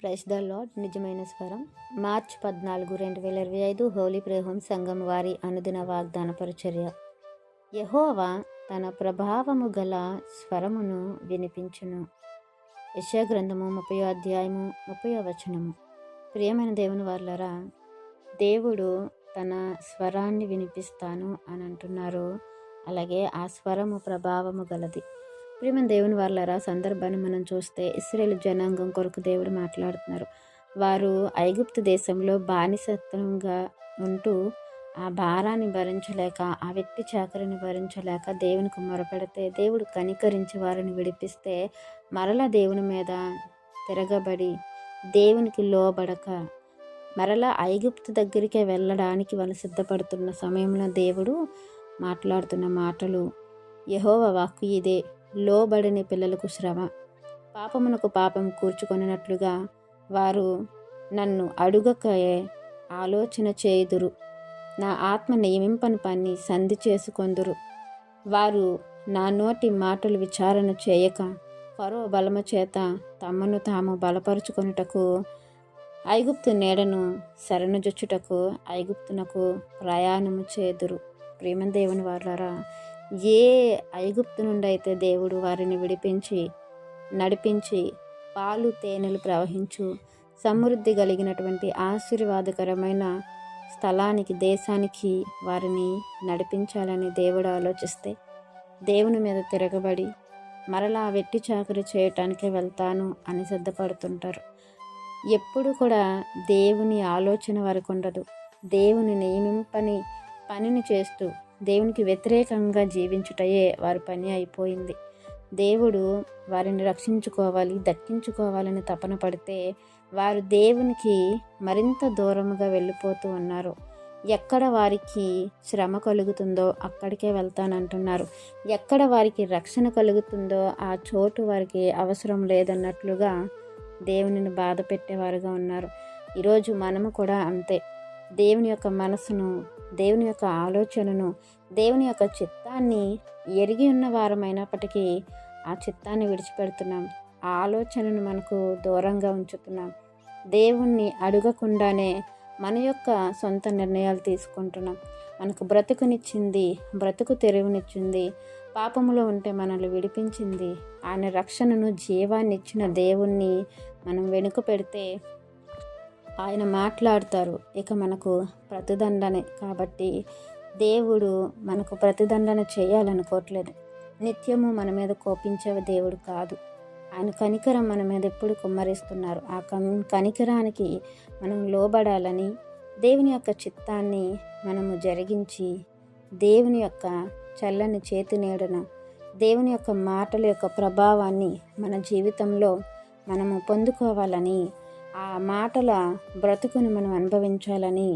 Price the lord నిజమైన స్వరం. March పద్నాలుగు రెండు వేల ఇరవై ఐదు హోలీ ప్రేహం సంఘం వారి అనుదిన వాగ్దాన పరిచర్య. యహోవా తన ప్రభావము గల స్వరమును వినిపించును. యశాగ్రంథము ముప్పై అధ్యాయము ముప్పై వచనము. ప్రియమైన దేవుని వాళ్ళరా దేవుడు తన స్వరాన్ని వినిపిస్తాను అని అంటున్నారు. అలాగే ఆ స్వరము ప్రభావము గలది. ప్రియమైన దేవుని వాళ్ళరా సందర్భాన్ని మనం చూస్తే ఇస్రాయేల్ జనాంగం కొరకు దేవుడు మాట్లాడుతున్నారు. వారు ఐగుప్తు దేశంలో బానిసత్వంగా ఉంటూ ఆ భారాన్ని భరించలేక ఆ వ్యక్తి చాకరిని భరించలేక దేవునికి మొరపెడితే దేవుడు కనికరించి వారిని విడిపిస్తే మరల దేవుని మీద తిరగబడి దేవునికి లోబడక మరలా ఐగుప్తు దగ్గరికే వెళ్ళడానికి వాళ్ళు సిద్ధపడుతున్న సమయంలో దేవుడు మాట్లాడుతున్న మాటలు యహోవ వాక్కు ఇదే. లోబడిన పిల్లలకు శ్రమ. పాపమునకు పాపం కూర్చుకొనినట్లుగా వారు నన్ను అడుగకయే ఆలోచన చేయుదురు. నా ఆత్మ నియమింపని పని సంధి చేసుకొందురు. వారు నా నోటి మాటలు విచారణ చేయక పరో బలము చేత తమను తాము బలపరుచుకొనుటకు ఐగుప్తు నీడను శరణుజొచ్చుటకు ఐగుప్తునకు ప్రయాణము చేదురు. ప్రేమదేవుని వారులారా ఏ ఐగుప్తు నుండి అయితే దేవుడు వారిని విడిపించి నడిపించి పాలు తేనెలు ప్రవహించు సమృద్ధి కలిగినటువంటి ఆశీర్వాదకరమైన స్థలానికి దేశానికి వారిని నడిపించాలని దేవుడు ఆలోచిస్తే దేవుని మీద తిరగబడి మరలా వెట్టి చాకరీ చేయటానికి వెళ్తాను అని సిద్ధపడుతుంటారు. ఎప్పుడు కూడా దేవుని ఆలోచన వరకు ఉండదు. దేవుని నియమింపని పనిని చేస్తూ దేవునికి వ్యతిరేకంగా జీవించుటయే వారి పని అయిపోయింది. దేవుడు వారిని రక్షించుకోవాలి దక్కించుకోవాలని తపన పడితే వారు దేవునికి మరింత దూరముగా వెళ్ళిపోతూ ఉన్నారు. ఎక్కడ వారికి శ్రమ కలుగుతుందో అక్కడికే వెళ్తానంటున్నారు. ఎక్కడ వారికి రక్షణ కలుగుతుందో ఆ చోటు వారికి అవసరం లేదన్నట్లుగా దేవునిని బాధ పెట్టేవారుగా ఉన్నారు. ఈరోజు మనము కూడా అంతే. దేవుని యొక్క మనసును దేవుని యొక్క ఆలోచనను దేవుని యొక్క చిత్తాన్ని ఎరిగి ఉన్న వారమైనప్పటికీ ఆ చిత్తాన్ని విడిచిపెడుతున్నాం. ఆ ఆలోచనను మనకు దూరంగా ఉంచుతున్నాం. దేవుణ్ణి అడగకుండానే మన యొక్క సొంత నిర్ణయాలు తీసుకుంటున్నాం. మనకు బ్రతుకునిచ్చింది బ్రతుకు తెరువునిచ్చింది పాపములో ఉంటే మనల్ని విడిపించింది. ఆయన రక్షణను జీవాన్ని ఇచ్చిన దేవుణ్ణి మనం వెనుక పెడితే ఆయన మాట్లాడతారు. ఇక మనకు ప్రతిదండనే. కాబట్టి దేవుడు మనకు ప్రతిదండన చేయాలనుకోవట్లేదు. నిత్యము మన మీద కోపించే దేవుడు కాదు. ఆయన కనికరం మన మీద ఎప్పుడు కుమ్మరిస్తున్నారు. ఆ కం కనికరానికి మనం లోబడాలని దేవుని యొక్క చిత్తాన్ని మనము జరిగించి దేవుని యొక్క చల్లని చేతి నీడన దేవుని యొక్క మాటల యొక్క ప్రభావాన్ని మన జీవితంలో మనము పొందుకోవాలని ఆ మాటల బ్రతుకుని మనం అనుభవించాలని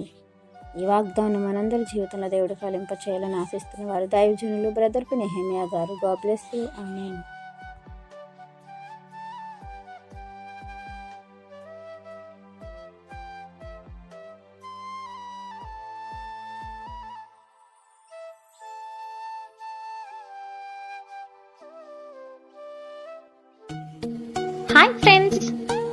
ఈ వాగ్దానం మనందరి జీవితంలో దేవుడు ఫలింప చేయాలని ఆశిస్తున్న వారు దైవజనులు బ్రదర్ పి నెహమియా గారు. God bless bless hi friends